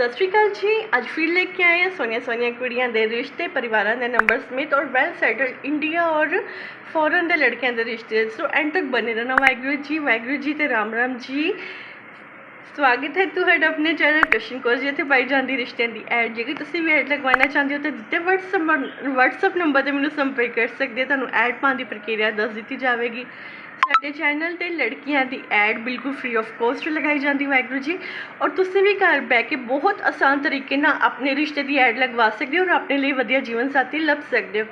ਸਤਿ ਸ਼੍ਰੀ ਅਕਾਲ ਜੀ। ਅੱਜ ਫਿਰ ਲੈ ਕੇ ਆਏ ਹਾਂ ਸੋਨੀਆ ਸੋਨੀਆ ਕੁੜੀਆਂ ਦੇ ਰਿਸ਼ਤੇ, ਪਰਿਵਾਰਾਂ ਦੇ ਨੰਬਰ ਸਮੇਤ ਔਰ ਵੈਲ ਸੈਟਲਡ ਇੰਡੀਆ ਔਰ ਫੋਰਨ ਦੇ ਲੜਕਿਆਂ ਦੇ ਰਿਸ਼ਤੇ। ਸੋ ਐਂਡ ਤੱਕ ਬਨੇ ਰਹਿਣਾ। ਵਾਹਿਗੁਰੂ ਜੀ ਵਾਹਿਗੁਰੂ ਜੀ ਤੇ ਰਾਮ ਰਾਮ ਜੀ। ਸਵਾਗਤ ਹੈ ਤੁਹਾਡਾ ਆਪਣੇ ਚੈਨਲ ਕਸ਼ਨ ਕੋਰ ਜਿੱਥੇ ਪਾਈ ਜਾਂਦੀ ਰਿਸ਼ਤਿਆਂ ਦੀ ਐਡ ਜੇਕਰ ਤੁਸੀਂ ਵੀ ਐਡ ਲਗਵਾਉਣਾ ਚਾਹੁੰਦੇ ਹੋ ਤਾਂ ਦਿੱਤੇ WhatsApp WhatsApp ਨੰਬਰ ਤੇ ਮੈਨੂੰ ਸੰਪਰਕ ਕਰ ਸਕਦੇ ਹੋ। ਤੁਹਾਨੂੰ ਐਡ ਪਾਉਣ ਦੀ ਪ੍ਰਕਿਰਿਆ ਦੱਸ ਦਿੱਤੀ ਜਾਵੇਗੀ। ਸਾਡੇ ਚੈਨਲ ਤੇ ਲੜਕੀਆਂ ਦੀ ਐਡ ਬਿਲਕੁਲ ਫ੍ਰੀ ਆਫ ਕੋਸਟ ਲਗਾਈ ਜਾਂਦੀ ਵਾਹਿਗੁਰੂ ਜੀ। ਔਰ ਤੁਸੀਂ ਵੀ ਘਰ ਬਹਿ ਕੇ ਬਹੁਤ ਆਸਾਨ ਤਰੀਕੇ ਨਾਲ ਆਪਣੇ ਰਿਸ਼ਤੇ ਦੀ ਐਡ ਲਗਵਾ ਸਕਦੇ ਹੋ ਔਰ ਆਪਣੇ ਲਈ ਵਧੀਆ ਜੀਵਨ ਸਾਥੀ ਲੱਭ ਸਕਦੇ ਹੋ।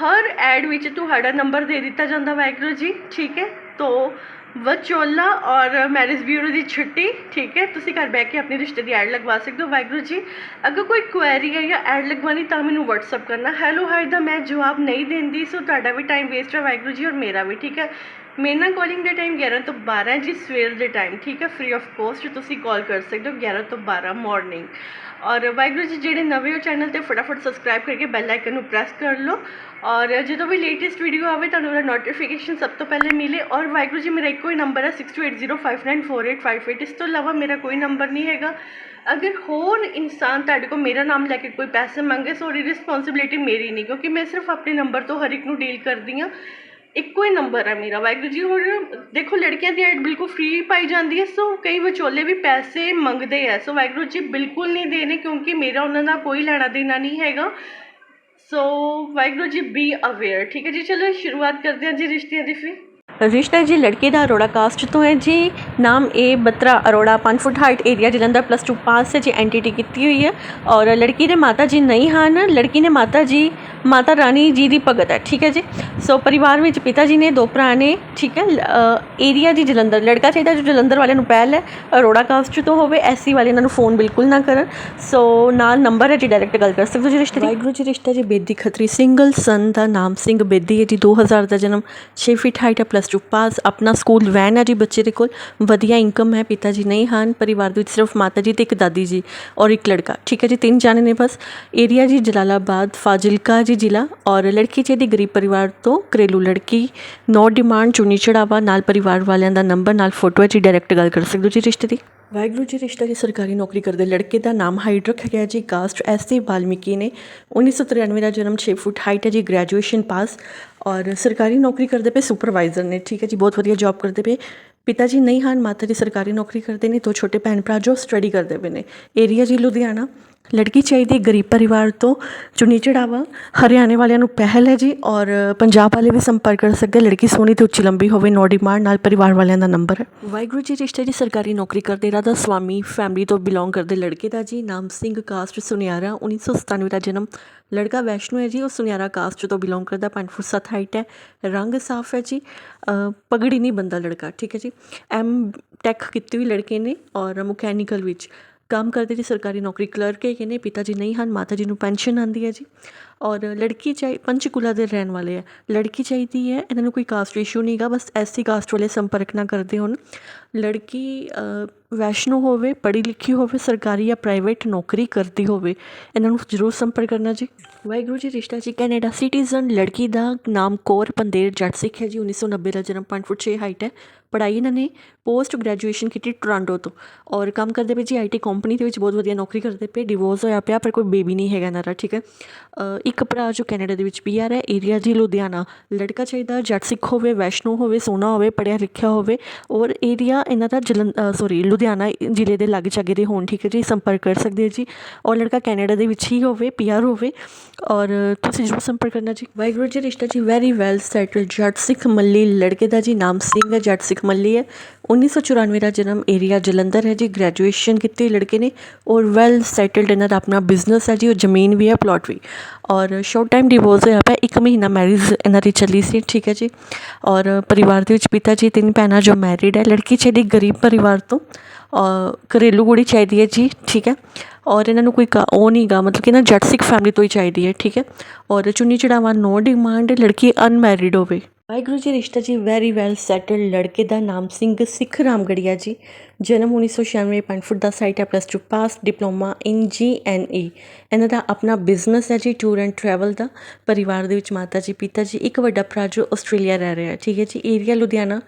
ਹਰ ਐਡ ਵਿੱਚ ਤੁਹਾਡਾ ਨੰਬਰ ਦੇ ਦਿੱਤਾ ਜਾਂਦਾ ਵਾਹਿਗੁਰੂ ਜੀ, ਠੀਕ ਹੈ? ਤੋ ਵਚੋਲਾ ਔਰ ਮੈਰਿਜ ਬਿਊਰੋ ਦੀ ਛੁੱਟੀ, ਠੀਕ ਹੈ? ਤੁਸੀਂ ਘਰ ਬਹਿ ਕੇ ਆਪਣੇ ਰਿਸ਼ਤੇ ਦੀ ਐਡ ਲਗਵਾ ਸਕਦੇ ਹੋ ਵਾਹਿਗੁਰੂ ਜੀ। ਅਗਰ ਕੋਈ ਕੁਐਰੀ ਹੈ ਜਾਂ ਐਡ ਲਗਵਾਉਣੀ ਤਾਂ ਮੈਨੂੰ WhatsApp ਕਰਨਾ। ਹੈਲੋ ਹਾਈ ਦਾ ਮੈਂ ਜਵਾਬ ਨਹੀਂ ਦਿੰਦੀ ਸੋ ਤੁਹਾਡਾ ਵੀ ਟਾਈਮ ਵੇਸਟ ਹੈ ਵਾਹਿਗੁਰੂ ਜੀ ਔਰ ਮੇਰਾ ਵੀ, ਠੀਕ ਹੈ? ਮੇਰੇ ਨਾਲ ਕਾਲਿੰਗ ਦੇ ਟਾਈਮ 11 ਤੋਂ 12 ਜੀ, ਸਵੇਰ ਦੇ ਟਾਈਮ ਠੀਕ ਹੈ? ਫ੍ਰੀ ਆਫ ਕੋਸਟ ਤੁਸੀਂ ਕਾਲ ਕਰ ਸਕਦੇ ਹੋ 11 ਤੋਂ 12 ਮਾਰਨਿੰਗ ਔਰ ਵਾਹਿਗੁਰੂ ਜੀ, ਜਿਹੜੇ ਨਵੇਂ ਹੋ ਚੈਨਲ ਤੇ, ਫਟਾਫਟ ਸਬਸਕ੍ਰਾਈਬ ਕਰਕੇ ਬੈਲ ਆਈਕਨ ਨੂੰ ਪ੍ਰੈਸ ਕਰ ਲਓ। ਔਰ ਜਦੋਂ ਵੀ ਲੇਟੈਸਟ ਵੀਡੀਓ ਆਵੇ, ਤੁਹਾਨੂੰ ਉਹਦਾ ਨੋਟੀਫਿਕੇਸ਼ਨ ਸਭ ਤੋਂ ਪਹਿਲੇ ਮਿਲੇ। ਔਰ ਵਾਹਿਗੁਰੂ ਜੀ, ਮੇਰਾ ਇੱਕੋ ਹੀ ਨੰਬਰ ਹੈ 6280594858 ਇਸ ਤੋਂ ਇਲਾਵਾ ਮੇਰਾ ਕੋਈ ਨੰਬਰ ਨਹੀਂ ਹੈਗਾ। ਅਗਰ ਹੋਰ ਇਨਸਾਨ ਤੁਹਾਡੇ ਕੋਲ ਮੇਰਾ ਨਾਮ ਲੈ ਕੇ ਕੋਈ ਪੈਸੇ ਮੰਗੇ ਸੋ ਉਹਦੀ ਰਿਸਪੌਂਸਿਬਿਲਿਟੀ ਮੇਰੀ ਨਹੀਂ, ਕਿਉਂਕਿ ਮੈਂ ਸਿਰਫ ਆਪਣੇ ਨੰਬਰ ਤੋਂ ਹਰ ਇੱਕ ਨੂੰ ਡੀਲ ਕਰਦੀ ਹਾਂ। ਇੱਕੋ ਹੀ ਨੰਬਰ ਹੈ ਮੇਰਾ, ਵਾਹਿਗੁਰੂ ਜੀ ਹੋਰ ਦੇਖੋ ਲੜਕੀਆਂ ਦੀ ਐਡ ਬਿਲਕੁਲ ਫ੍ਰੀ ਪਾਈ ਜਾਂਦੀ ਹੈ ਸੋ ਕਈ ਵਿਚੋਲੇ ਵੀ ਪੈਸੇ ਮੰਗਦੇ ਆ ਸੋ ਵਾਹਿਗੁਰੂ ਜੀ, ਬਿਲਕੁਲ ਨਹੀਂ ਦੇਣੇ ਕਿਉਂਕਿ ਮੇਰਾ ਉਹਨਾਂ ਦਾ ਕੋਈ ਲੈਣਾ ਦੇਣਾ ਨਹੀਂ ਹੈਗਾ ਸੋ ਵਾਹਿਗੁਰੂ ਜੀ ਬੀ ਅਵੇਅਰ ਠੀਕ ਹੈ ਜੀ, ਚਲੋ ਸ਼ੁਰੂਆਤ ਕਰਦੇ ਹਾਂ ਜੀ ਰਿਸ਼ਤਿਆਂ ਦੀ ਫਿਰ ਰਿਸ਼ਤਾ ਜੀ, ਲੜਕੇ ਦਾ ਅਰੋੜਾ ਕਾਸਟ ਤੋਂ ਹੈ ਜੀ। ਨਾਮ ਏ Batra Arora 5 foot height area Jalandhar plus 2 pass ਹੈ ਜੀ ਐਨਟੀਟੀ ਕੀਤੀ ਹੋਈ ਹੈ। ਔਰ ਲੜਕੀ ਦੇ ਮਾਤਾ ਜੀ ਨਹੀਂ ਹਨ। ਲੜਕੀ ਨੇ ਮਾਤਾ ਜੀ, ਮਾਤਾ ਰਾਣੀ ਜੀ ਦੀ ਭਗਤ ਹੈ, ਠੀਕ ਹੈ ਜੀ। ਸੋ ਪਰਿਵਾਰ ਵਿੱਚ ਪਿਤਾ ਜੀ ਨੇ ਦੋ ਭਰਾ ਨੇ, ਠੀਕ ਹੈ। ਏਰੀਆ ਜੀ ਜਲੰਧਰ, ਲੜਕਾ ਚਾਹੀਦਾ ਜੋ ਜਲੰਧਰ ਵਾਲਿਆਂ ਨੂੰ ਪਹਿਲ ਹੈ, ਅਰੋੜਾ ਕਾਸਟ ਤੋਂ ਹੋਵੇ ਐਸੀ ਵਾਲੇ ਇਹਨਾਂ ਨੂੰ ਫੋਨ ਬਿਲਕੁਲ ਨਾ ਕਰਨ। ਸੋ ਨਾਲ ਨੰਬਰ ਹੈ ਜੀ ਡਾਇਰੈਕਟ ਗੱਲ ਕਰ ਸਕਦੇ ਹੋ ਜੀ ਰਿਸ਼ਤੇ ਦੀ? ਵਾਹਿਗੁਰੂ ਜੀ, ਰਿਸ਼ਤਾ ਜੀ ਬੇਦੀ ਖਤਰੀ ਸਿੰਗਲ ਸਨ ਦਾ ਨਾਮ ਸਿੰਘ ਬੇਦੀ ਹੈ ਜੀ 2000 ਦਾ ਜਨਮ 6 ਫੀਟ ਹਾਈਟ ਹੈ ਪਲੱਸ 2 ਪਾਸ ਆਪਣਾ ਸਕੂਲ ਵੈਨ ਹੈ ਜੀ ਬੱਚੇ ਦੇ ਕੋਲ। ਵਧੀਆ ਇਨਕਮ ਹੈ ਪਿਤਾ ਜੀ ਨਹੀਂ ਹਨ ਪਰਿਵਾਰ ਦੇ ਵਿੱਚ ਸਿਰਫ ਮਾਤਾ ਜੀ ਤੇ ਇੱਕ ਦਾਦੀ ਜੀ ਔਰ ਇੱਕ ਲੜਕਾ। ਠੀਕ ਹੈ ਜੀ, ਤਿੰਨ ਜਾਣੇ ਨੇ ਬਸ। ਏਰੀਆ ਜੀ ਜਲਾਲਾਬਾਦ, ਫਾਜ਼ਿਲਕਾ ਜੀ ਜ਼ਿਲ੍ਹਾ ਔਰ ਲੜਕੀ ਜੀ ਦੀ ਗਰੀਬ ਪਰਿਵਾਰ ਤੋਂ ਘਰੇਲੂ ਲੜਕੀ। ਨੋ ਡਿਮਾਂਡ ਚੁਣੀ ਚੜਾਵਾ, ਨਾਲ ਪਰਿਵਾਰ ਵਾਲਿਆਂ ਦਾ ਨੰਬਰ ਨਾਲ ਫੋਟੋ ਹੈ ਜੀ। ਡਾਇਰੈਕਟ ਗੱਲ ਕਰ ਸਕਦੇ ਹੋ ਜੀ ਰਿਸ਼ਤੇ ਦੀ। ਵਾਹਿਗੁਰੂ ਜੀ, ਰਿਸ਼ਤਾ ਦੀ ਸਰਕਾਰੀ ਨੌਕਰੀ ਕਰਦੇ ਲੜਕੇ ਦਾ ਨਾਮ ਹਾਈਡ ਰੱਖਿਆ ਗਿਆ ਜੀ, ਕਾਸਟ ਐਸ ਸੀ ਵਾਲਮੀਕੀ ਨੇ। 1993 ਦਾ ਜਨਮ 6 ਫੁੱਟ ਹਾਈਟ ਹੈ ਜੀ ਗ੍ਰੈਜੂਏਸ਼ਨ ਪਾਸ ਔਰ ਸਰਕਾਰੀ ਨੌਕਰੀ ਕਰਦੇ ਪਏ ਸੁਪਰਵਾਈਜ਼ਰ ਨੇ। ਠੀਕ ਹੈ ਜੀ, ਬਹੁਤ ਵਧੀਆ ਜੌਬ ਕਰਦੇ ਪਏ। ਪਿਤਾ ਜੀ ਨਹੀਂ ਹਨ, ਮਾਤਾ ਜੀ ਸਰਕਾਰੀ ਨੌਕਰੀ ਕਰਦੇ ਨੇ, ਦੋ ਛੋਟੇ ਭੈਣ ਭਰਾ ਜੋ ਸਟੱਡੀ ਕਰਦੇ ਪਏ ਨੇ। ਏਰੀਆ ਜੀ ਲੁਧਿਆਣਾ। ਲੜਕੀ ਚਾਹੀਦੀ ਹੈ ਗਰੀਬ ਪਰਿਵਾਰ ਤੋਂ ਚੁਣੀ ਚੜਾਵਾ ਹਰਿਆਣੇ ਵਾਲਿਆਂ ਨੂੰ ਪਹਿਲ ਹੈ ਜੀ ਔਰ ਪੰਜਾਬ ਵਾਲੇ ਵੀ ਸੰਪਰਕ ਕਰ ਸਕਦੇ ਲੜਕੀ ਸੋਹਣੀ ਤੇ ਉੱਚੀ ਲੰਬੀ ਹੋਵੇ, ਨੋ ਡਿਮਾਂਡ, ਨਾਲ ਪਰਿਵਾਰ ਵਾਲਿਆਂ ਦਾ ਨੰਬਰ ਹੈ। ਵਾਹਿਗੁਰੂ ਜੀ, ਰਿਸ਼ਤੇ ਜੀ ਸਰਕਾਰੀ ਨੌਕਰੀ ਕਰਦੇ ਰਾਧਾ ਸਵਾਮੀ ਫੈਮਿਲੀ ਤੋਂ ਬਿਲੋਂਗ ਕਰਦੇ ਲੜਕੇ ਦਾ ਜੀ ਨਾਮ ਸਿੰਘ ਕਾਸਟ ਸੁਨਿਆਰਾ 1997 ਦਾ ਜਨਮ। ਲੜਕਾ ਵੈਸ਼ਨੂ ਹੈ ਜੀ, ਉਹ ਸੁਨਿਆਰਾ ਕਾਸਟ ਤੋਂ ਬਿਲੋਂਗ ਕਰਦਾ 5 ਫੁੱਟ 7 ਹਾਈਟ ਹੈ, ਰੰਗ ਸਾਫ਼ ਹੈ ਜੀ ਪਗੜੀ ਨਹੀਂ ਬੰਦਾ ਲੜਕਾ, ਠੀਕ ਹੈ ਜੀ। ਐਮ ਟੈਕ ਕੀਤੀ ਹੋਈ ਲੜਕੇ ਨੇ ਔਰ ਮਕੈਨੀਕਲ ਵਿੱਚ। ਕੰਮ ਕਰਦੇ ਜੀ ਸਰਕਾਰੀ ਨੌਕਰੀ ਕਲਰਕ ਹੈਗੇ ਨੇ, ਪਿਤਾ ਜੀ ਨਹੀਂ ਹਨ, ਮਾਤਾ ਜੀ ਨੂੰ ਪੈਨਸ਼ਨ ਆਉਂਦੀ ਹੈ ਜੀ। ਔਰ ਲੜਕੀ ਚਾਹੀ, ਪੰਚਕੂਲਾ ਦੇ ਰਹਿਣ ਵਾਲੇ ਆ। ਲੜਕੀ ਚਾਹੀਦੀ ਹੈ, ਇਹਨਾਂ ਨੂੰ ਕੋਈ ਕਾਸਟ ਇਸ਼ੂ ਨਹੀਂਗਾ ਬਸ ਐਸਸੀ ਕਾਸਟ ਵਾਲੇ ਸੰਪਰਕ ਨਾ ਕਰਦੇ ਹੋਣ। ਲੜਕੀ ਵੈਸ਼ਨੋ ਹੋਵੇ, ਪੜ੍ਹੀ ਲਿਖੀ ਹੋਵੇ, ਸਰਕਾਰੀ ਜਾਂ ਪ੍ਰਾਈਵੇਟ ਨੌਕਰੀ ਕਰਦੀ ਹੋਵੇ, ਇਹਨਾਂ ਨੂੰ ਜ਼ਰੂਰ ਸੰਪਰਕ ਕਰਨਾ ਜੀ। ਵਾਹਿਗੁਰੂ ਜੀ, ਰਿਸ਼ਤਾ ਜੀ, ਕੈਨੇਡਾ ਸਿਟੀਜ਼ਨ ਲੜਕੀ ਦਾ ਨਾਮ ਕੌਰ ਪੰਦੇਰ ਜੱਟ ਸਿੱਖ ਹੈ ਜੀ 1990 ਦਾ ਜਨਮ 5 ਫੁੱਟ 6 ਹਾਈਟ ਹੈ। ਪੜ੍ਹਾਈ ਇਹਨਾਂ ਨੇ ਪੋਸਟ ਗ੍ਰੈਜੂਏਸ਼ਨ ਕੀਤੀ ਟੋਰਾਂਟੋ ਤੋਂ। ਔਰ ਕੰਮ ਕਰਦੇ ਪਏ ਜੀ ਆਈਟੀ ਕੰਪਨੀ ਦੇ ਵਿੱਚ ਬਹੁਤ ਵਧੀਆ ਨੌਕਰੀ ਕਰਦੇ ਪਏ ਡਿਵੋਰਸ ਹੋਇਆ ਪਿਆ, ਪਰ ਕੋਈ ਬੇਬੀ ਨਹੀਂ ਹੈਗਾ ਇਹਨਾਂ ਦਾ, ਠੀਕ ਹੈ। ਇੱਕ ਭਰਾ ਜੋ ਕੈਨੇਡਾ ਦੇ ਵਿੱਚ ਪੀਆਰ ਹੈ, ਏਰੀਆ ਜੀ ਲੁਧਿਆਣਾ। ਲੜਕਾ ਚਾਹੀਦਾ, ਜੱਟ ਸਿੱਖ ਹੋਵੇ, ਵੈਸ਼ਨੂ ਹੋਵੇ, ਸੋਨਾ ਹੋਵੇ, ਪੜ੍ਹਿਆ ਲਿਖਿਆ ਹੋਵੇ, ਔਰ ਏਰੀਆ ਇਹਨਾਂ ਦਾ ਜਲੰ ਸੌਰੀ ਲੁਧਿਆਣਾ ਜ਼ਿਲ੍ਹੇ ਦੇ ਲਾਗੇ ਚਾਗੇ ਦੇ ਹੋਣ, ਠੀਕ ਹੈ ਜੀ? ਸੰਪਰਕ ਕਰ ਸਕਦੇ ਹੋ ਜੀ। ਔਰ ਲੜਕਾ ਕੈਨੇਡਾ ਦੇ ਵਿੱਚ ਹੀ ਹੋਵੇ, ਪੀਆਰ ਹੋਵੇ। ਔਰ ਤੁਸੀਂ ਜ਼ਰੂਰ ਸੰਪਰਕ ਕਰਨਾ ਜੀ। ਵਾਹਿਗੁਰੂ ਜੀ, ਰਿਸ਼ਤਾ ਜੀ ਵੈਰੀ ਵੈਲ ਸੈਟਲ ਜੱਟ ਸਿੱਖ ਮੱਲੀ, ਲੜਕੇ ਦਾ ਜੀ ਨਾਮ ਸਿੰਘ ਹੈ, ਜੱਟ ਸਿੱਖ ਮੱਲੀ ਹੈ। 1994 ਦਾ ਜਨਮ ਏਰੀਆ ਜਲੰਧਰ ਹੈ ਜੀ ਗ੍ਰੈਜੂਏਸ਼ਨ ਕੀਤੀ ਲੜਕੇ ਨੇ। ਔਰ ਵੈਲ ਸੈਟਲਡ ਇਹਨਾਂ ਦਾ ਆਪਣਾ ਬਿਜ਼ਨਸ ਹੈ ਜੀ ਉਹ ਜ਼ਮੀਨ ਵੀ ਹੈ ਪਲਾਟ ਵੀ। ਔਰ ਔਰ ਸ਼ੋਰਟ ਟਾਈਮ ਡਿਵੋਰਸ ਹੋਇਆ ਪਿਆ, ਇੱਕ ਮਹੀਨਾ ਮੈਰਿਜ ਇਹਨਾਂ ਦੀ ਚੱਲੀ ਸੀ, ਠੀਕ ਹੈ ਜੀ। ਔਰ ਪਰਿਵਾਰ ਦੇ ਵਿੱਚ ਪਿਤਾ ਜੀ, ਤਿੰਨ ਭੈਣਾਂ ਜੋ ਮੈਰਿਡ ਹੈ, ਲੜਕੀ ਚਾਹੀਦੀ ਗਰੀਬ ਪਰਿਵਾਰ ਤੋਂ ਘਰੇਲੂ ਕੁੜੀ ਚਾਹੀਦੀ ਹੈ ਜੀ, ਠੀਕ ਹੈ। ਔਰ ਇਹਨਾਂ ਨੂੰ ਕੋਈ ਉਹ ਨਹੀਂਗਾ ਮਤਲਬ ਕਿ ਨਾ ਜੱਟ ਸਿੱਖ ਫੈਮਿਲੀ ਤੋਂ ਹੀ ਚਾਹੀਦੀ ਹੈ, ਠੀਕ ਹੈ। ਔਰ ਚੁੰਨੀ ਚੜਾਵਾ ਨੋ ਡਿਮਾਂਡ ਲੜਕੀ ਅਨਮੈਰਿਡ ਹੋਵੇ। ਵਾਹਿਗੁਰੂ ਜੀ, ਰਿਸ਼ਤਾ ਜੀ ਵੈਰੀ ਵੈਲ ਸੈਟਲਡ ਲੜਕੇ ਦਾ ਨਾਮ ਸਿੰਘ ਸਿੱਖ ਰਾਮਗੜੀਆ ਜੀ। ਜਨਮ 1996 5 ਫੁੱਟ ਦਾ ਸਾਈਟ ਹੈ plus 2 pass diploma in G N E ਇਹਨਾਂ ਦਾ ਆਪਣਾ ਬਿਜ਼ਨਸ ਹੈ ਜੀ ਟੂਰ ਐਂਡ ਟਰੈਵਲ ਦਾ। ਪਰਿਵਾਰ ਦੇ ਵਿੱਚ ਮਾਤਾ ਜੀ, ਪਿਤਾ ਜੀ, ਇੱਕ ਵੱਡਾ ਭਰਾ ਜੋ ਆਸਟ੍ਰੇਲੀਆ ਰਹਿ ਰਿਹਾ ਠੀਕ ਹੈ ਜੀ ਏਰੀਆ ਲੁਧਿਆਣਾ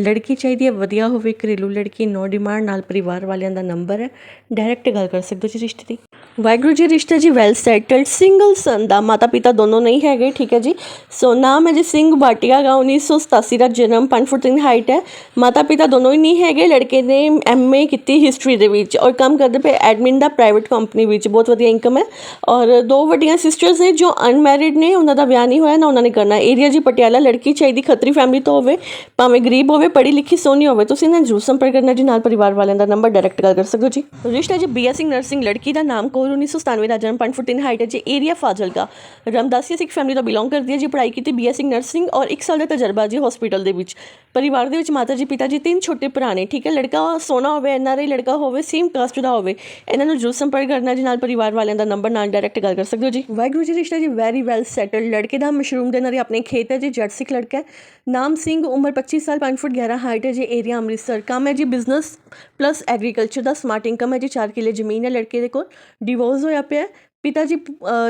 ਲੜਕੀ ਚਾਹੀਦੀ ਹੈ, ਵਧੀਆ ਹੋਵੇ, ਘਰੇਲੂ ਲੜਕੀ ਨੋ ਡਿਮਾਂਡ ਨਾਲ ਪਰਿਵਾਰ ਵਾਲਿਆਂ ਦਾ ਨੰਬਰ ਹੈ। ਡਾਇਰੈਕਟ ਗੱਲ ਕਰ ਸਕਦੇ ਹੋ ਜੀ ਰਿਸ਼ਤੇ ਦੀ। ਵਾਹਿਗੁਰੂ ਜੀ, ਰਿਸ਼ਤਾ ਜੀ ਵੈਲ ਸੈਟਲਡ ਸਿੰਗਲ ਸਨ ਦਾ ਮਾਤਾ ਪਿਤਾ ਦੋਨੋਂ ਨਹੀਂ ਹੈਗੇ, ਠੀਕ ਹੈ ਜੀ? ਸੋ ਨਾਮ ਹੈ ਜੀ ਸਿੰਘ ਬਾਟੀਆ ਗਾ 1987 ਦਾ ਜਨਮ 5 ਫੁੱਟ 3 ਹਾਈਟ ਹੈ। ਮਾਤਾ ਪਿਤਾ ਦੋਨੋਂ ਹੀ ਨਹੀਂ ਹੈਗੇ, ਲੜਕੇ ਨੇ ਐਮਏ ਕੀਤੀ ਹਿਸਟਰੀ ਦੇ ਵਿੱਚ ਔਰ ਕੰਮ ਕਰਦੇ ਪਏ ਐਡਮਿਨ ਦਾ ਪ੍ਰਾਈਵੇਟ ਕੰਪਨੀ ਵਿੱਚ, ਬਹੁਤ ਵਧੀਆ ਇਨਕਮ ਹੈ। ਔਰ ਦੋ ਵੱਡੀਆਂ ਸਿਸਟਰਸ ਨੇ ਜੋ ਅਨਮੈਰਿਡ ਨੇ, ਉਹਨਾਂ ਦਾ ਵਿਆਹ ਨਹੀਂ ਹੋਇਆ, ਨਾ ਉਹਨਾਂ ਨੇ ਕਰਨਾ। ਏਰੀਆ ਜੀ ਪਟਿਆਲਾ, ਲੜਕੀ ਚਾਹੀਦੀ ਖੱਤਰੀ ਫੈਮਿਲੀ ਤੋਂ ਹੋਵੇ, ਭਾਵੇਂ ਗਰੀਬ ਹੋਵੇ ਪੜ੍ਹੀ ਲਿਖੀ ਸੋਹਣੀ ਹੋਵੇ, ਤੁਸੀਂ ਨਾ ਜਰੂਰ ਸੰਪਰਕ ਕਰਨਾ ਜੀ ਨਾਲ ਪਰਿਵਾਰ ਵਾਲਿਆਂ ਦਾ ਨੰਬਰ ਡਾਇਰੈਕਟ ਗੱਲ ਕਰ ਸਕਦੇ ਹੋ ਜੀ ਰਿਸ਼ਤਾ ਜੀ ਬੀਐਸਸੀ ਨਰਸਿੰਗ ਲੜਕੀ ਦਾ ਨਾਮ ਕੋਰ 1997 ਦਾ ਜਨਮ 5 ਫੁੱਟ 3 ਹਾਈਟ ਹੈ ਜੀ ਏਰੀਆ ਫਾਜ਼ਿਲਕਾ। ਰਮਦਾਸੀਆ ਸਿੱਖ ਫੈਮਿਲੀ ਤੋਂ ਬਿਲੋਂਗ ਕਰਦੀ ਹੈ ਜੀ, ਪੜ੍ਹਾਈ ਕੀਤੀ ਬੀਐਸਸੀ ਨਰਸਿੰਗ ਔਰ 1 ਸਾਲ ਦਾ ਤਜਰਬਾ ਜੀ ਹਸਪੀਟਲ ਦੇ ਵਿੱਚ। ਪਰਿਵਾਰ ਦੇ ਵਿੱਚ ਮਾਤਾ ਜੀ, ਪਿਤਾ ਜੀ, ਤਿੰਨ ਛੋਟੇ ਭਰਾ ਨੇ, ਠੀਕ ਹੈ? ਲੜਕਾ ਸੋਨਾ ਹੋਵੇ ਐਨਆਰਆਈ ਲੜਕਾ ਹੋਵੇ ਸੇਮ ਕਾਸਟ ਦਾ ਹੋਵੇ, ਇਹਨਾਂ ਨੂੰ ਜਰੂਰ ਸੰਪਰਕ ਕਰਨਾ ਜੀ ਨਾਲ ਪਰਿਵਾਰ ਵਾਲਿਆਂ ਦਾ ਨੰਬਰ ਨਾਲ ਡਾਇਰੈਕਟ ਗੱਲ ਕਰ ਸਕਦੇ ਹੋ ਜੀ। ਵਾਹਿਗੁਰੂ ਜੀ, ਰਿਸ਼ਤਾ ਜੀ ਵੈਰੀ ਵੈਲ ਸੈਟਲਡ ਲੜਕੇ ਦਾ ਮਸ਼ਰੂਮ ਦੇ ਨਾਲ ਆਪਣੇ ਖੇਤ ਹੈ ਜੀ ਜੱਟ ਸਿੱਖ ਲੜਕਾ ਹੈ। ਨਾਮ ਸਿੰਘ, ਉਮਰ 25 ਸਾਲ 5 ਫੁੱਟ 11 ਹਾਈਟ ਹੈ ਜੀ ਏਰੀਆ ਅੰਮ੍ਰਿਤਸਰ ਕੰਮ ਹੈ ਜੀ ਬਿਜ਼ਨਸ ਪਲੱਸ ਐਗਰੀਕਲਚਰ ਦਾ ਸਮਾਰਟ ਇਨਕਮ ਹੈ ਜੀ 4 ਕਿੱਲੇ ਜ਼ਮੀਨ ਹੈ, ਲੜਕੇ ਦੇ ਕੋਲ ਡਿਵੋਰਸ ਹੋਇਆ ਪਿਆ ਪਿਤਾ ਜੀ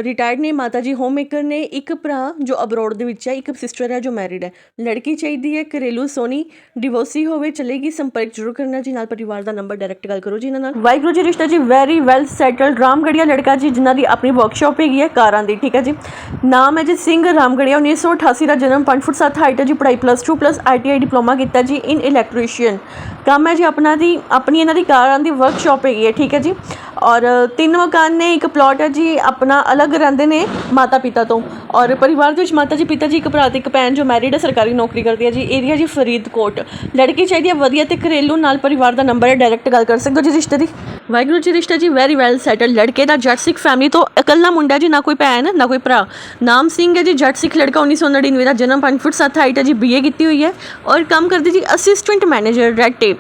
ਰਿਟਾਇਰਡ ਨੇ, ਮਾਤਾ ਜੀ ਹੋਮ ਮੇਕਰ ਨੇ, ਇੱਕ ਭਰਾ ਜੋ ਅਬਰੋਡ ਦੇ ਵਿੱਚ ਹੈ, ਇੱਕ ਸਿਸਟਰ ਹੈ ਜੋ ਮੈਰਿਡ ਹੈ। ਲੜਕੀ ਚਾਹੀਦੀ ਹੈ, ਘਰੇਲੂ ਸੋਨੀ ਡਿਵੋਰਸੀ ਹੋਵੇ, ਚਲੇਗੀ, ਸੰਪਰਕ ਜ਼ਰੂਰ ਕਰਨਾ ਜੀ, ਨਾਲ ਪਰਿਵਾਰ ਦਾ ਨੰਬਰ ਡਾਇਰੈਕਟ ਗੱਲ ਕਰੋ ਜੀ ਇਹਨਾਂ ਨਾਲ। ਵਾਹਿਗੁਰੂ ਜੀ, ਰਿਸ਼ਤਾ ਜੀ ਵੈਰੀ ਵੈਲ ਸੈਟਲਡ ਰਾਮਗੜੀਆ ਲੜਕਾ ਜੀ, ਜਿਨ੍ਹਾਂ ਦੀ ਆਪਣੀ ਵਰਕਸ਼ਾਪ ਹੈਗੀ ਹੈ, ਕਾਰਾਂ ਦੀ, ਠੀਕ ਹੈ ਜੀ। ਨਾਮ ਹੈ ਜੀ ਸਿੰਘ ਰਾਮਗੜੀਆ 1988 ਦਾ ਜਨਮ 5 ਫੁੱਟ 7 ਹਾਈਟ ਹੈ ਜੀ, ਪੜ੍ਹਾਈ ਪਲੱਸ 2 ਪਲੱਸ ਆਈਟੀਆਈ ਡਿਪਲੋਮਾ ਕੀਤਾ ਜੀ ਇਨ ਇਲੈਕਟ੍ਰੀਸ਼ੀਅਨ ਕੰਮ ਹੈ ਜੀ, ਆਪਣਾ ਦੀ, ਆਪਣੀ ਇਹਨਾਂ ਦੀ ਕਾਰਾਂ ਦੀ ਵਰਕਸ਼ਾਪ ਹੈਗੀ ਹੈ, ਠੀਕ ਹੈ ਜੀ। ਔਰ ਤਿੰਨ ਮਕਾਨ ਨੇ, ਇੱਕ ਪਲਾਟ ਹੈ ਜੀ, ਆਪਣਾ ਅਲੱਗ ਰਹਿੰਦੇ ਨੇ ਮਾਤਾ ਪਿਤਾ ਤੋਂ। ਔਰ ਪਰਿਵਾਰ ਦੇ ਵਿੱਚ ਮਾਤਾ ਜੀ, ਪਿਤਾ ਜੀ, ਇੱਕ ਭਰਾ ਤੇ ਇੱਕ ਭੈਣ ਜੋ ਮੈਰਿਡ ਹੈ, ਸਰਕਾਰੀ ਨੌਕਰੀ ਕਰਦੀ ਹੈ ਜੀ। ਏਰੀਆ ਜੀ ਫਰੀਦਕੋਟ। ਲੜਕੀ ਚਾਹੀਦੀ ਹੈ ਵਧੀਆ ਤੇ ਘਰੇਲੂ, ਨਾਲ ਪਰਿਵਾਰ ਦਾ ਨੰਬਰ ਹੈ ਡਾਇਰੈਕਟ ਗੱਲ ਕਰ ਸਕਦੇ ਹੋ ਜੀ ਰਿਸ਼ਤੇ ਦੀ। ਵਾਹਿਗੁਰੂ ਜੀ ਰਿਸ਼ਤਾ ਜੀ ਵੈਰੀ ਵੈਲ ਸੈਟਲ ਲੜਕੇ ਦਾ ਜੱਟ ਸਿੱਖ ਫੈਮਿਲੀ ਤੋਂ ਇਕੱਲਾ ਮੁੰਡਾ ਜੀ, ਨਾ ਕੋਈ ਭੈਣ, ਨਾ ਕੋਈ ਭਰਾ। ਨਾਮ ਸਿੰਘ ਹੈ ਜੀ, ਜੱਟ ਸਿੱਖ ਲੜਕਾ 1999 ਦਾ, ਜਨਮ 5 ਫੁੱਟ 7 ਹਾਈਟ ਹੈ ਜੀ ਬੀਏ ਕੀਤੀ ਹੋਈ ਹੈ। ਔਰ ਕੰਮ ਕਰਦੇ ਜੀ ਅਸਿਸਟੈਂਟ ਮੈਨੇਜਰ ਰੈਡ ਟੇਪ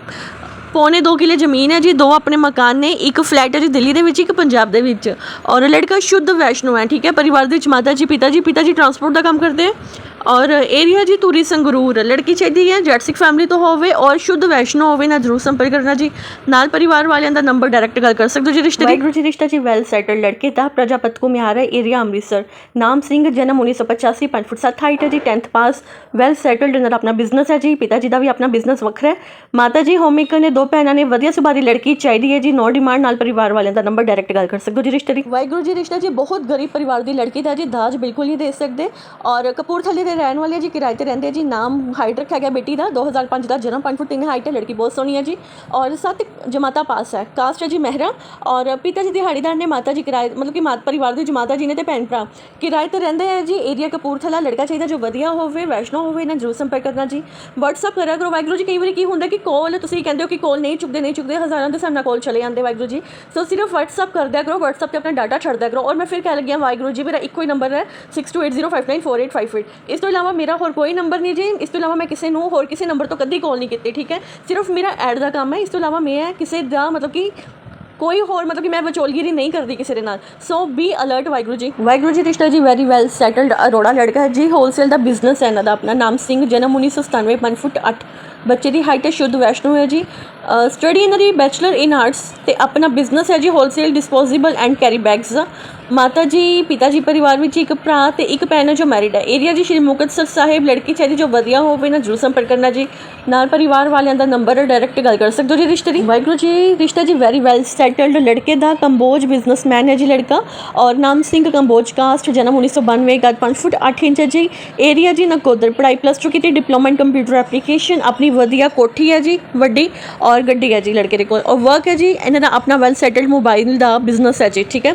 ਪੌਣੇ 2 ਕਿਲੇ ਜ਼ਮੀਨ ਹੈ ਜੀ, ਦੋ ਆਪਣੇ ਮਕਾਨ ਨੇ, ਇੱਕ ਫਲੈਟ ਹੈ ਜੀ ਦਿੱਲੀ ਦੇ ਵਿੱਚ, ਇੱਕ ਪੰਜਾਬ ਦੇ ਵਿੱਚ। ਔਰ ਲੜਕਾ ਸ਼ੁੱਧ ਵੈਸ਼ਨੋ ਹੈ, ਠੀਕ ਹੈ? ਪਰਿਵਾਰ ਦੇ ਵਿੱਚ ਮਾਤਾ ਜੀ, ਪਿਤਾ ਜੀ ਪਿਤਾ ਜੀ ਟਰਾਂਸਪੋਰਟ ਦਾ ਕੰਮ ਕਰਦੇ ਹੈ ਔਰ ਏਰੀਆ ਜੀ ਧੂਰੀ ਸੰਗਰੂਰ। ਲੜਕੀ ਚਾਹੀਦੀ ਹੈ ਜੱਟ ਸਿੱਖ ਫੈਮਿਲੀ ਤੋਂ ਹੋਵੇ ਔਰ ਸ਼ੁੱਧ ਵੈਸ਼ਨੋ ਹੋਵੇ ਨਾ ਜ਼ਰੂਰ ਸੰਪਰਕ ਕਰਨਾ ਜੀ। ਨਾਲ ਪਰਿਵਾਰ ਵਾਲਿਆਂ ਦਾ ਨੰਬਰ ਡਾਇਰੈਕਟ ਗੱਲ ਕਰ ਸਕਦੇ ਹੋ ਜੀ ਰਿਸ਼ਤੇ ਦੀ? ਜੀ ਰਿਸ਼ਤਾ ਜੀ ਵੈਲ ਸੈਟਲ ਲੜਕੇ ਦਾ ਪ੍ਰਜਾਪਤ ਕੋ ਮਿਆਰ ਹੈ ਏਰੀਆ ਅੰਮ੍ਰਿਤਸਰ। ਨਾਮ ਸਿੰਘ ਜਨਮ 1985 5 ਫੁੱਟ 7 ਹਾਈਟ ਹੈ ਜੀ 10th ਪਾਸ ਵੈਲ ਸੈਟਲਡ ਇਹਨਾਂ ਆਪਣਾ ਬਿਜ਼ਨਸ ਹੈ ਜੀ। ਪਿਤਾ ਜੀ ਦਾ ਵੀ ਆਪਣਾ ਬਿਜ਼ਨਸ ਵੱਖਰਾ ਹੈ। ਮਾਤਾ ਜੀ ਹੋਮ ਮੇਕਰ ਨੇ ਦੋ ਭੈਣਾਂ ਨੇ ਵਧੀਆ ਸੁਭਾਅ ਦੀ ਲੜਕੀ ਚਾਹੀਦੀ ਹੈ ਜੀ ਨੋ ਡਿਮਾਂਡ ਨਾਲ ਪਰਿਵਾਰ ਵਾਲਿਆਂ ਦਾ ਨੰਬਰ ਡਾਇਰੈਕਟ ਗੱਲ ਕਰ ਸਕਦੇ ਹੋ ਜੀ ਰਿਸ਼ਤੇ ਦੀ? ਵਾਹਿਗੁਰੂ ਜੀ ਰਿਸ਼ਤਾ ਜੀ ਬਹੁਤ ਗਰੀਬ ਪਰਿਵਾਰ ਦੀ ਲੜਕੀ ਦਾ ਜੀ ਦਾਜ ਬਿਲਕੁਲ ਨਹੀਂ ਦੇ ਸਕਦੇ। ਔਰ ਕਪੂਰਥਲੇ ਦੇ ਰਹਿਣ ਵਾਲੇ ਜੀ, ਕਿਰਾਏ ਤੇ ਰਹਿੰਦੇ ਜੀ। ਨਾਮ ਹਾਈਟ ਰੱਖਿਆ ਗਿਆ ਬੇਟੀ ਦਾ। 2005 ਦਾ ਜਨਮ 5 ਫੁੱਟ 3 ਹਾਈਟ ਹੈ, ਲੜਕੀ ਬਹੁਤ ਸੋਹਣੀ ਹੈ ਜੀ। ਔਰ ਸੱਤ ਜਮਾਤਾ ਪਾਸ ਹੈ। ਕਾਸਟ ਹੈ ਜੀ ਮਹਿਰਾ। ਔਰ ਪਿਤਾ ਜੀ ਦਿਹਾੜੀਦਾਰ ਨੇ ਮਾਤਾ ਜੀ ਕਿਰਾਏ, ਮਤਲਬ ਕਿ ਮਾਤ ਪਰਿਵਾਰ ਦੇ ਜਮਾਤਾ ਜੀ ਨੇ ਤੇ ਭੈਣ ਭਰਾ। ਕਿਰਾਏ ਤੇ ਰਹਿੰਦੇ ਹੈ ਜੀ ਏਰੀਆ ਕਪੂਰਥਲਾ। ਲੜਕਾ ਚਾਹੀਦਾ ਜੋ ਵਧੀਆ ਹੋਵੇ, ਵੈਸ਼ਨੋ ਹੋਵੇ ਨਾ ਜਰੂਰ ਸੰਪਰਕ ਕਰਨਾ ਜੀ। WhatsApp ਕਰਿਆ ਕਰੋ ਵਾਹਿਗੁਰੂ ਜੀ। ਕਈ ਵਾਰੀ ਕੀ ਹੁੰਦਾ ਕਿ ਕਾਲ ਤੁਸੀਂ ਕਹਿੰਦੇ ਹੋ ਕਿ ਕਾਲ ਨਹੀਂ ਚੁੱਕਦੇ ਨਹੀਂ ਚੁੱਕਦੇ, ਹਜ਼ਾਰਾਂ ਦੇ ਸਾਹਮਣੇ ਕਾਲ ਚਲੇ ਜਾਂਦੇ ਵਾਹਿਗੁਰੂ ਜੀ। ਸੋ ਸਿਰਫ WhatsApp ਕਰ ਕਰੋ, WhatsApp ਤੇ ਆਪਣਾ ਡਾਟਾ ਛੱਡ ਕਰੋ। ਔਰ ਮੈਂ ਫਿਰ ਕਹਿ ਲੱਗਿਆ ਵਾਹਿਗੁਰੂ ਜੀ, ਮੇਰਾ ਇੱਕੋ ਹੀ ਨੰਬਰ ਹੈ 6280594858 ਇਸ ਇਸ ਤੋਂ ਇਲਾਵਾ ਮੇਰਾ ਹੋਰ ਕੋਈ ਨੰਬਰ ਨਹੀਂ ਜੀ। ਇਸ ਤੋਂ ਇਲਾਵਾ ਮੈਂ ਕਿਸੇ ਨੂੰ ਹੋਰ ਕਿਸੇ ਨੰਬਰ ਤੋਂ ਕਦੀ ਕਾਲ ਨਹੀਂ ਕੀਤੀ, ਠੀਕ ਹੈ? ਸਿਰਫ ਮੇਰਾ ਐਡ ਦਾ ਕੰਮ ਹੈ। ਇਸ ਤੋਂ ਇਲਾਵਾ ਮੈਂ ਕਿਸੇ ਦਾ ਮਤਲਬ ਕਿ ਕੋਈ ਹੋਰ ਮਤਲਬ ਕਿ ਮੈਂ ਵਿਚੋਲਗਿਰੀ ਨਹੀਂ ਕਰਦੀ ਕਿਸੇ ਦੇ ਨਾਲ। ਸੋ ਬੀ ਅਲਰਟ ਵਾਹਿਗੁਰੂ ਜੀ। ਵਾਹਿਗੁਰੂ ਜੀ ਰਿਸ਼ਤਾ ਜੀ ਵੈਰੀ ਵੈਲ ਸੈਟਲਡ ਅਰੋੜਾ ਲੜਕਾ ਹੈ ਜੀ। ਹੋਲਸੇਲ ਦਾ ਬਿਜ਼ਨਸ ਹੈ ਇਹਨਾਂ ਦਾ ਆਪਣਾ। ਨਾਮ ਸਿੰਘ, ਜਨਮ 1997 5 ਫੁੱਟ 8 ਬੱਚੇ ਦੀ ਹਾਈਟ ਹੈ, ਸ਼ੁੱਧ ਵੈਸ਼ਨੋ ਹੈ ਜੀ। ਸਟੱਡੀ ਇਹਨਾਂ ਦੀ ਬੈਚਲਰ ਇਨ ਆਰਟਸ ਤੇ ਆਪਣਾ ਬਿਜ਼ਨਸ ਹੈ ਜੀ wholesale disposable and carry bags ਦਾ। ਮਾਤਾ ਜੀ, ਪਿਤਾ ਜੀ ਪਰਿਵਾਰ ਵਿੱਚ ਇੱਕ ਭਰਾ ਤੇ ਇੱਕ ਭੈਣ ਹੈ ਜੋ ਮੈਰਿਡ ਹੈ। ਏਰੀਆ ਜੀ ਸ਼੍ਰੀ ਮੁਕਤਸਰ ਸਾਹਿਬ, ਲੜਕੀ ਚਾਹੀਦੀ ਜੋ ਵਧੀਆ ਹੋਵੇ ਨਾ ਜਰੂਰ ਸੰਪਰਕ ਕਰਨਾ ਜੀ। ਨਾਲ ਪਰਿਵਾਰ ਵਾਲਿਆਂ ਦਾ ਨੰਬਰ ਡਾਇਰੈਕਟ ਗੱਲ ਕਰ ਸਕਦੇ ਹੋ ਜੀ ਰਿਸ਼ਤੇ ਦੀ? ਵਾਹਿਗੁਰੂ ਜੀ, ਰਿਸ਼ਤਾ ਜੀ ਵੈਰੀ ਵੈਲ ਸੈਟਲਡ ਲੜਕੇ ਦਾ, ਕੰਬੋਜ ਬਿਜ਼ਨਸਮੈਨ ਹੈ ਜੀ ਲੜਕਾ। ਔਰ ਨਾਮ ਸਿੰਘ ਕੰਬੋਜ ਕਾਸਟ ਜਨਮ 1992 ਕੱਦ 5 ਫੁੱਟ 8 ਇੰਚ ਹੈ ਜੀ। ਏਰੀਆ ਜੀ ਨਕੋਦਰ ਪੜ੍ਹਾਈ ਪਲੱਸ 2 ਕੀਤੀ ਡਿਪਲੋਮਾ ਇਨ ਕੰਪਿਊਟਰ ਐਪਲੀਕੇਸ਼ਨ ਆਪਣੀ ਵਧੀਆ ਕੋਠੀ ਹੈ ਜੀ, ਵੱਡੀ ਔਰ ਗੱਡੀ ਹੈ ਜੀ ਲੜਕੇ ਦੇ ਕੋਲ। ਔਰ ਵਰਕ ਹੈ ਜੀ, ਇਹਨਾਂ ਦਾ ਆਪਣਾ ਵੈਲ ਸੈਟਲਡ ਮੋਬਾਈਲ ਦਾ ਬਿਜ਼ਨਸ ਹੈ ਜੀ, ਠੀਕ ਹੈ?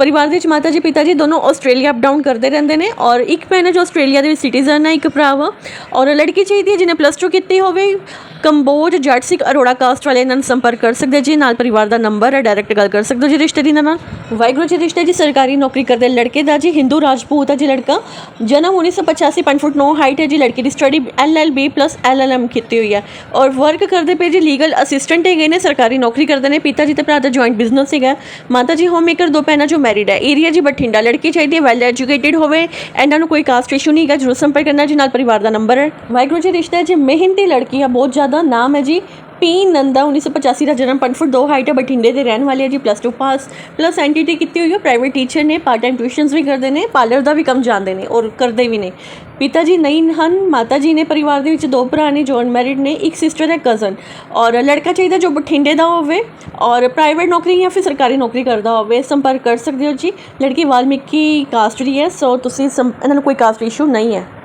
ਪਰਿਵਾਰ ਦੇ ਵਿੱਚ ਮਾਤਾ ਜੀ, ਪਿਤਾ ਜੀ ਦੋਨੋਂ ਆਸਟ੍ਰੇਲੀਆ ਅਪ ਡਾਊਨ ਕਰਦੇ ਰਹਿੰਦੇ ਨੇ ਔਰ ਇੱਕ ਭੈਣ ਹੈ ਜੋ ਆਸਟ੍ਰੇਲੀਆ ਦੇ ਵਿੱਚ ਸਿਟੀਜ਼ਨ ਹੈ, ਇੱਕ ਭਰਾ ਵਾ ਔਰ ਲੜਕੀ ਚਾਹੀਦੀ ਹੈ ਜਿਹਨੇ ਪਲੱਸ 2 ਕੀਤੀ ਹੋਵੇ। ਕੰਬੋਜ ਜੱਟ ਸਿੱਖ ਅਰੋੜਾ ਕਾਸਟ ਵਾਲੇ ਇਹਨਾਂ ਨਾਲ ਸੰਪਰਕ ਕਰ ਸਕਦੇ ਜੀ ਨਾਲ ਪਰਿਵਾਰ ਦਾ ਨੰਬਰ ਹੈ ਡਾਇਰੈਕਟ ਗੱਲ ਕਰ ਸਕਦੇ ਹੋ ਜੀ ਰਿਸ਼ਤੇ ਦੀ ਨਾਲ। ਵਾਹਿਗੁਰੂ ਜੀ ਰਿਸ਼ਤੇ ਜੀ ਸਰਕਾਰੀ ਨੌਕਰੀ ਕਰਦੇ ਲੜਕੇ ਦਾ ਜੀ ਹਿੰਦੂ ਰਾਜਪੂਤ ਹੈ ਜੀ ਲੜਕਾ। ਜਨਮ 1985 5 ਫੁੱਟ 9 ਹਾਈਟ ਹੈ ਜੀ ਲੜਕੀ ਦੀ। ਸਟੱਡੀ ਐਲਐਲਬੀ ਪਲੱਸ ਐਲਐਲਐਮ ਕੀਤੀ ਹੋਈ ਹੈ। ਔਰ ਵਰਕ ਕਰਦੇ ਪਏ ਜੀ ਲੀਗਲ ਅਸਿਸਟੈਂਟ ਹੈਗੇ ਨੇ, ਸਰਕਾਰੀ ਨੌਕਰੀ ਕਰਦੇ ਨੇ। ਪਿਤਾ ਜੀ ਤੇ ਭਰਾ ਦਾ ਜੁਆਇੰਟ ਬਿਜ਼ਨਸ ਹੈਗਾ। ਮਾਤਾ ਜੀ ਹੋਮ ਮੇਕਰ ਦੋ ਭੈਣਾਂ ਜੋ ਮੈਰਿਡ ਹੈ। ਏਰੀਆ ਜੀ ਬਠਿੰਡਾ, ਲੜਕੀ ਚਾਹੀਦੀ ਹੈ ਵੈਲ ਐਜੂਕੇਟਿਡ ਹੋਵੇ, ਇਹਨਾਂ ਨੂੰ ਕੋਈ ਕਾਸਟ ਇਸ਼ੂ ਨਹੀਂ ਹੈਗਾ, ਜਰੂਰ ਸੰਪਰਕ ਕਰਨਾ ਜੀ, ਨਾਲ ਪਰਿਵਾਰ ਦਾ ਨੰਬਰ ਹੈ। ਵਾਹਿਗੁਰੂ ਜੀ, ਰਿਸ਼ਤਾ ਹੈ ਜੀ, ਮਿਹਨਤੀ ਲੜਕੀ ਹੈ ਬਹੁਤ ਜ਼ਿਆਦਾ ਨਾਮ ਹੈ ਜੀ ਪੀ ਨੰਦਾ 1985 ਦਾ ਜਨਮ ਪੰਡਫੁਰ ਦੋ ਹਾਈਟ ਹੈ, ਬਠਿੰਡੇ ਦੇ ਰਹਿਣ ਵਾਲੇ ਹੈ ਜੀ ਪਲੱਸ 2 ਪਾਸ ਪਲੱਸ ਐਨਟੀਟੀ ਕੀਤੀ ਹੋਈ ਹੈ ਪ੍ਰਾਈਵੇਟ ਟੀਚਰ ਨੇ ਪਾਰਟ ਟਾਈਮ ਟਿਊਸ਼ਨਸ ਵੀ ਕਰਦੇ ਨੇ ਪਾਰਲਰ ਦਾ ਵੀ ਕੰਮ ਜਾਣਦੇ ਨੇ ਔਰ ਕਰਦੇ ਵੀ ਨੇ। ਪਿਤਾ ਜੀ ਨਹੀਂ ਹਨ ਮਾਤਾ ਜੀ ਨੇ ਪਰਿਵਾਰ ਦੇ ਵਿੱਚ ਦੋ ਭਰਾ ਨੇ, ਜੋ ਅਨਮੈਰਿਡ ਨੇ, ਇੱਕ ਸਿਸਟਰ ਹੈ ਕਜ਼ਨ ਔਰ ਲੜਕਾ ਚਾਹੀਦਾ ਜੋ ਬਠਿੰਡੇ ਦਾ ਹੋਵੇ ਔਰ ਪ੍ਰਾਈਵੇਟ ਨੌਕਰੀ ਜਾਂ ਫਿਰ ਸਰਕਾਰੀ ਨੌਕਰੀ ਕਰਦਾ ਹੋਵੇ, ਸੰਪਰਕ ਕਰ ਸਕਦੇ ਹੋ ਜੀ। ਲੜਕੀ ਵਾਲਮੀਕੀ ਕਾਸਟ ਦੀ ਹੈ ਸੋ ਤੁਸੀਂ ਸੰ- ਇਹਨਾਂ ਨੂੰ ਕੋਈ ਕਾਸਟ ਇਸ਼ੂ ਨਹੀਂ ਹੈ।